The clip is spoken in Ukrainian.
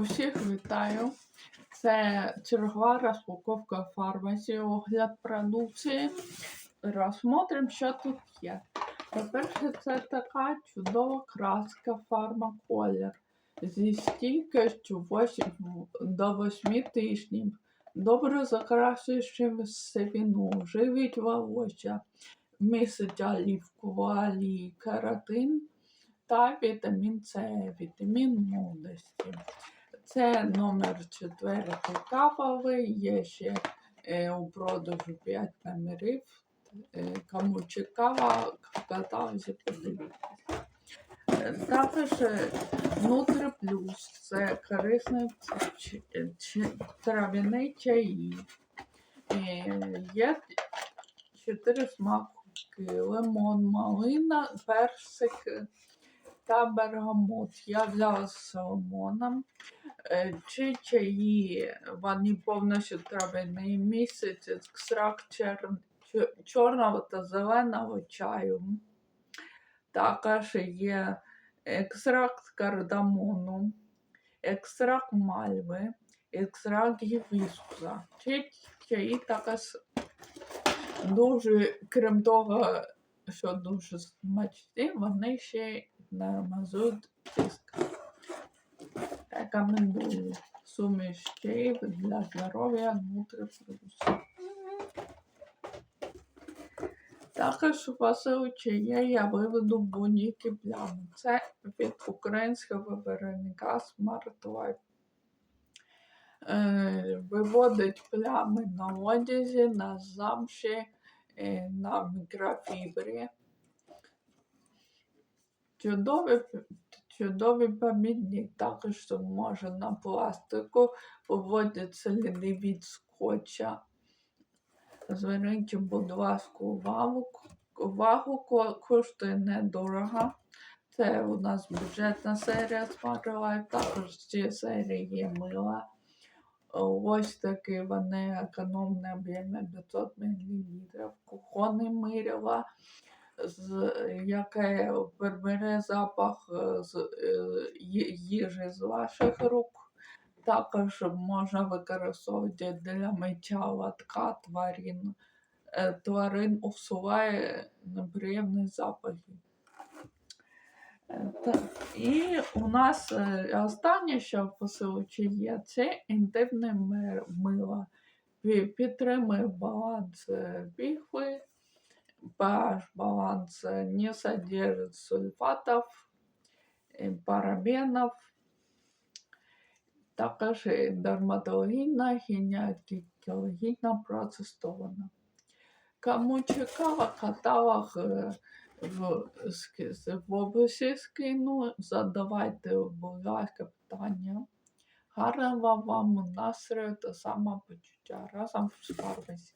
Усіх вітаю. Це чергова розпаковка фармасі, огляд продукції. Розсмотрим, що тут є. По-перше, це така чудова краска фармаколір зі стійкістю 8 до 8 тижнів. Добре закрашуючи сивину, живить волосся, містить оливкову олію, каротин та вітамін С, вітамін молодості. Це номер четвертий кавовий, є ще е, у продажу 5 номерів. Е, кому цікаво, подивіться. Е, Також е, Нутри Плюс це корисний трав'яний чаї. Е, Є чотири смаки: лимон, малина, персик та бергамот. Я взяла з лимоном. Е, Ці чаї, вони повністю трав'яні місяць, екстракт чер... чорного та зеленого чаю. Також є екстракт кардамону, екстракт мальви, екстракт гібіскуса. Ці чаї також дуже, крім того, що дуже смачні, вони ще нормалізують тиск. Рекомендую суміш чаїв для здоров'я нутріплюс. Також у посилці є, я виведу будь-які плями. Це від українського виробника Smart Life. Е, виводить плями на одязі, на замші, е, на мікрофібрі. Чудовий, чудовий помітник також може на пластику виводить сліди від скотча. Зверніть, будь ласка, увагу. Увагу коштує недорого. Це у нас бюджетна серія Life, також в цій серії є мила. Ось такі вони економні об'єми 500 мл. Кухонне мило, з, яке прибере запах е, з е, їжі з ваших рук. Також можна використовувати для миття лотка тварин. Е, Тварин усуває неприємні запахи. І у нас останнє, що в посилці є, це інтимне мило. Підтримує баланс піхви, pH баланс е, не содержит сульфатов, е, парабенов, також дерматологічна, гінекологічна процестована. Кому цікаво, каталог е, в, в описі скину, задавайте, будь ласка, питання. Гарного вам настрою та самопочуття разом з фармасі.